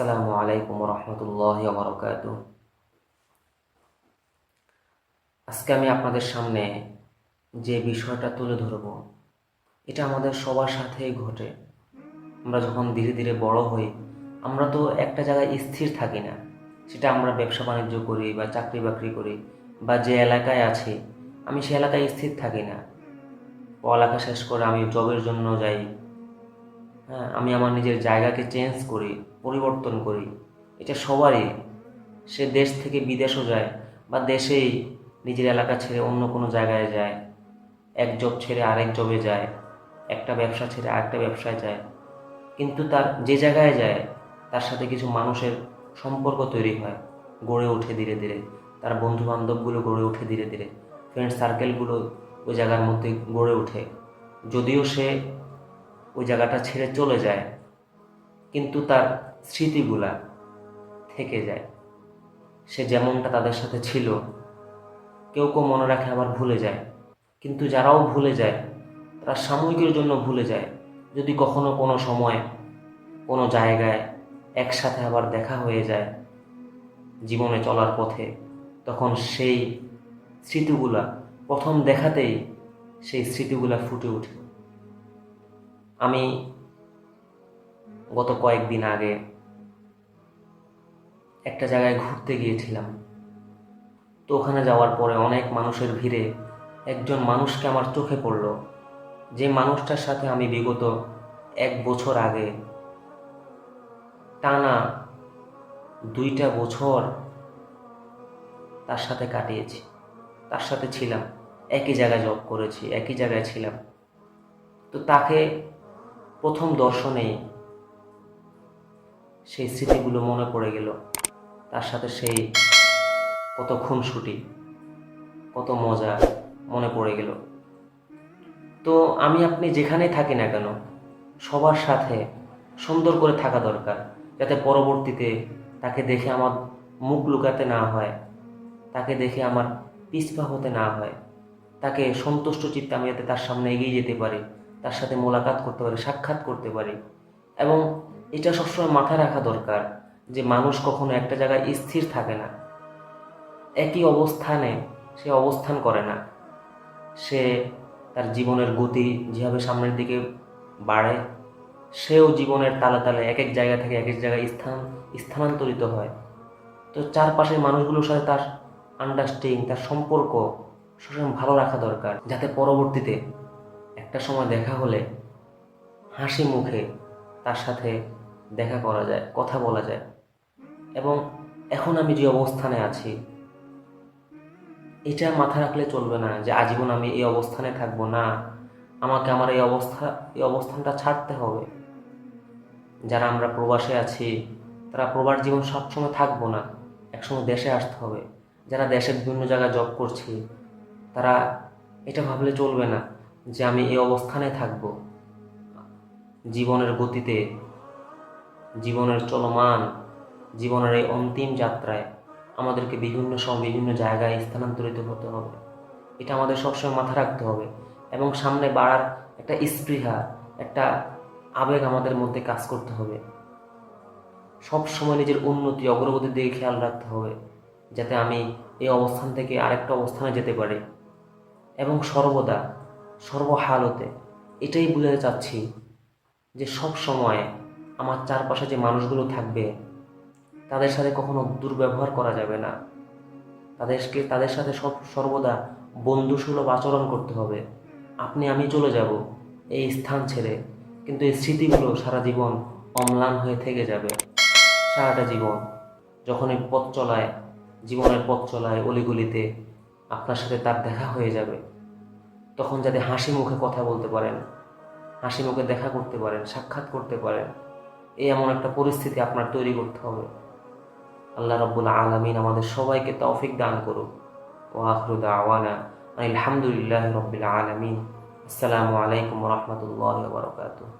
আসসালামু আলাইকুম রহমতুল্লাহ বরকাত আজকে আপনাদের সামনে যে বিষয়টা তুলে ধরব, এটা আমাদের সবার সাথেই ঘটে। আমরা যখন ধীরে ধীরে বড় হই, আমরা তো একটা জায়গায় স্থির থাকি না। সেটা আমরা ব্যবসা বাণিজ্য করি বা চাকরি বাকরি করি বা যে এলাকায় আছি, আমি সে এলাকায় স্থির থাকি না। পড়ালেখা শেষ করে আমি জবের জন্য যাই হ্যাঁ আমি আমার নিজের জায়গাকে চেঞ্জ করি, পরিবর্তন করি। এটা সবারই। সে দেশ থেকে বিদেশও যায় বা দেশেই নিজের এলাকা ছেড়ে অন্য কোনো জায়গায় যায়। এক জব ছেড়ে আরেক জবে যায়, একটা ব্যবসা ছেড়ে আরেকটা ব্যবসায় যায়। কিন্তু তার যে জায়গায় যায়, তার সাথে কিছু মানুষের সম্পর্ক তৈরি হয়, গড়ে ওঠে ধীরে ধীরে। তার বন্ধু বান্ধবগুলো গড়ে ওঠে ধীরে ধীরে। ফ্রেন্ড সার্কেলগুলো ওই জায়গার মধ্যে গড়ে ওঠে। যদিও সে ওই জায়গাটা ছেড়ে চলে যায়, কিন্তু তার স্মৃতিগুলা থেকে যায়। সে যেমনটা তাদের সাথে ছিল, কেউ কেউ মনে রাখে আবার ভুলে যায়। কিন্তু যারাও ভুলে যায়, তারা সাময়িকের জন্য ভুলে যায়। যদি কখনো কোনো সময়, কোনো জায়গায় একসাথে আবার দেখা হয়ে যায় জীবনে চলার পথে, তখন সেই স্মৃতিগুলা প্রথম দেখাতেই সেই স্মৃতিগুলা ফুটে ওঠে। আমি গত কয়েকদিন আগে একটা জায়গায় ঘুরতে গিয়েছিলাম। তো ওখানে যাওয়ার পরে অনেক মানুষের ভিড়ে একজন মানুষকে আমার চোখে পড়ল। যে মানুষটার সাথে আমি বিগত এক বছর আগে টানা দুইটা বছর তার সাথে কাটিয়েছি। তার সাথে ছিলাম। একই জায়গায় জব করেছি, একই জায়গায় ছিলাম। তো তাকে প্রথম দর্শনে সেই স্মৃতিগুলো মনে পড়ে গেল। তার সাথে সেই কত খুনসুটি, কত মজা মনে পড়ে গেল। তো আমি আপনি যেখানেই থাকি না কেন, সবার সাথে সুন্দর করে থাকা দরকার, যাতে পরবর্তীতে তাকে দেখে আমার মুখ লুকাতে না হয়, তাকে দেখে আমার পিছপা হতে না হয়, তাকে সন্তুষ্ট চিত্তে আমি যাতে তার সামনে এগিয়ে যেতে পারি। তার সাথে মোলাকাত করতে পারি, সাক্ষাৎ করতে পারি। এবং এটা সবসময় মাথায় রাখা দরকার যে মানুষ কখনো একটা জায়গায় স্থির থাকে না। একই অবস্থানে সে অবস্থান করে না। সে তার জীবনের গতি যেভাবে সামনের দিকে বাড়ে, সেও জীবনের তালে তালে এক এক জায়গা থেকে এক এক জায়গায় স্থান, স্থানান্তরিত হয়। তো চারপাশের মানুষগুলোর সাথে তার আন্ডারস্ট্যান্ডিং তার সম্পর্ক সবসময় ভালো রাখা দরকার, যাতে পরবর্তীতে একটা সময় দেখা হলে হাসি মুখে তার সাথে দেখা করা যায়, কথা বলা যায়। এবং এখন আমি যে অবস্থানে আছি, এটা মাথা রাখলে চলবে না যে আজীবন আমি এই অবস্থানে থাকব না। আমাকে আমার এই অবস্থা, এই অবস্থানটা ছাড়তে হবে। যারা আমরা প্রবাসে আছি, তারা প্রবাস জীবন সবসময় থাকব না, একসময় দেশে আসতে হবে। যারা দেশের বিভিন্ন জায়গায় জব করছি, তারা এটা ভাবলে চলবে না। যে আমি এই অবস্থানে থাকব। জীবনের গতিতে, জীবনের চলমান, জীবনের এই অন্তিম যাত্রায় আমাদেরকে বিভিন্ন সময় বিভিন্ন জায়গায় স্থানান্তরিত হতে হবে। এটা আমাদের সবসময় মাথা রাখতে হবে এবং সামনে বাড়ার একটা স্পৃহা, একটা আবেগ আমাদের মধ্যে কাজ করতে হবে। সব সময় নিজের উন্নতি, অগ্রগতির দিকে খেয়াল রাখতে হবে, যাতে আমি এই অবস্থান থেকে আরেকটা অবস্থানে যেতে পারি। এবং সর্বদা সর্বহালতে। এটাই বুঝাতে চাচ্ছি যে সব সময় আমার চারপাশে যে মানুষগুলো থাকবে, তাদের সাথে কখনো দুর্ব্যবহার করা যাবে না। তাদেরকে তাদের সাথে সব, সর্বদা বন্ধুসুলভ আচরণ করতে হবে। আপনি, আমি চলে যাব এই স্থান ছেড়ে, কিন্তু এই স্মৃতিগুলো সারা জীবন অম্লান হয়ে থেকে যাবে। সারাটা জীবন যখন এই পথ চলায়, জীবনের পথ চলায় অলিগলিতে আপনার সাথে তার দেখা হয়ে যাবে। তখন যাতে হাসি মুখে কথা বলতে পারেন, হাসি মুখে দেখা করতে পারেন, সাক্ষাৎ করতে পারেন, এই এমন একটা পরিস্থিতি আপনার তৈরি করতে হবে। আল্লাহ রব্বুল আলমিন আমাদের সবাইকে তৌফিক দান করুক। ও আখরুদা আওয়ানা আলহামদুলিল্লাহ রবিল আলমিন। আসসালামু আলাইকুম রহমতুল্লাহ বরকাতুহ।